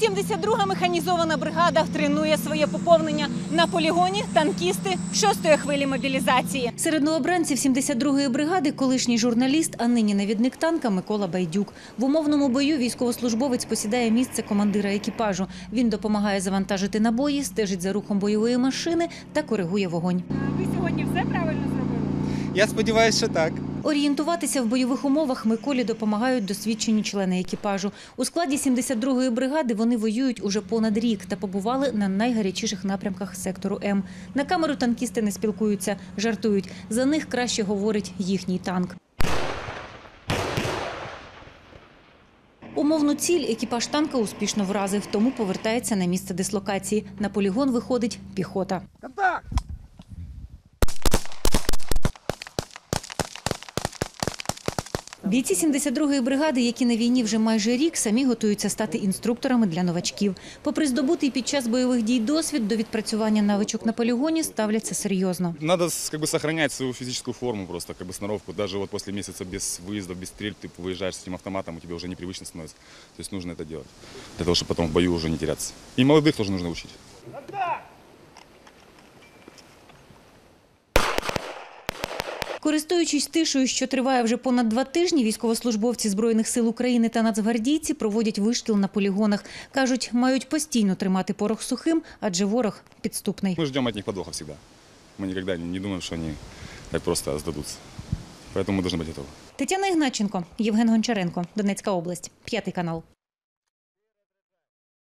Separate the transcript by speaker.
Speaker 1: 72-га механізована бригада тренує своє поповнення на полігоні танкісти шостої хвилі мобілізації. Серед новобранців 72-ї бригади колишній журналіст, а нині навідник танка Микола Байдюк. В умовному бою військовослужбовець посідає місце командира екіпажу. Він допомагає завантажити набої, стежить за рухом бойової машини та коригує вогонь.
Speaker 2: Ви сьогодні все правильно зробили?
Speaker 3: Я сподіваюся, що так.
Speaker 1: Орієнтуватися в бойових умовах Миколі допомагають досвідчені члени екіпажу. У складі 72-ї бригади вони воюють уже понад рік та побували на найгарячіших напрямках сектору М. На камеру танкісти не спілкуються, жартують. За них краще говорить їхній танк. Умовну ціль екіпаж танка успішно вразив, тому повертається на місце дислокації. На полігон виходить піхота. Бійці 72-ї бригади, які на війні вже майже рік, самі готуються стати інструкторами для новачків. Попри здобутий під час бойових дій досвід, до відпрацювання навичок на полігоні ставляться серйозно.
Speaker 4: Надо с- как бы сохранять свою физическую форму просто, как бы сноровку. Даже вот после месяца без выездов, без стрельб, ты выезжаешь с этим автоматом, и тебе уже непривычно становится. То есть нужно это делать, для того, чтобы потом в бою уже не теряться. И молодых тоже нужно учить.
Speaker 1: Користуючись тишею, що триває вже понад два тижні, військовослужбовці збройних сил України та нацгвардійці проводять вишкіл на полігонах. кажуть, мають постійно тримати порох сухим, адже ворог підступний.
Speaker 4: Мы ждем от них подвоха всегда. Мы никогда не не думаем, что они так просто сдадутся. Поэтому мы должны быть готовы.
Speaker 1: Тетяна Ігначенко, Євген Гончаренко, Донецька область, п'ятий канал.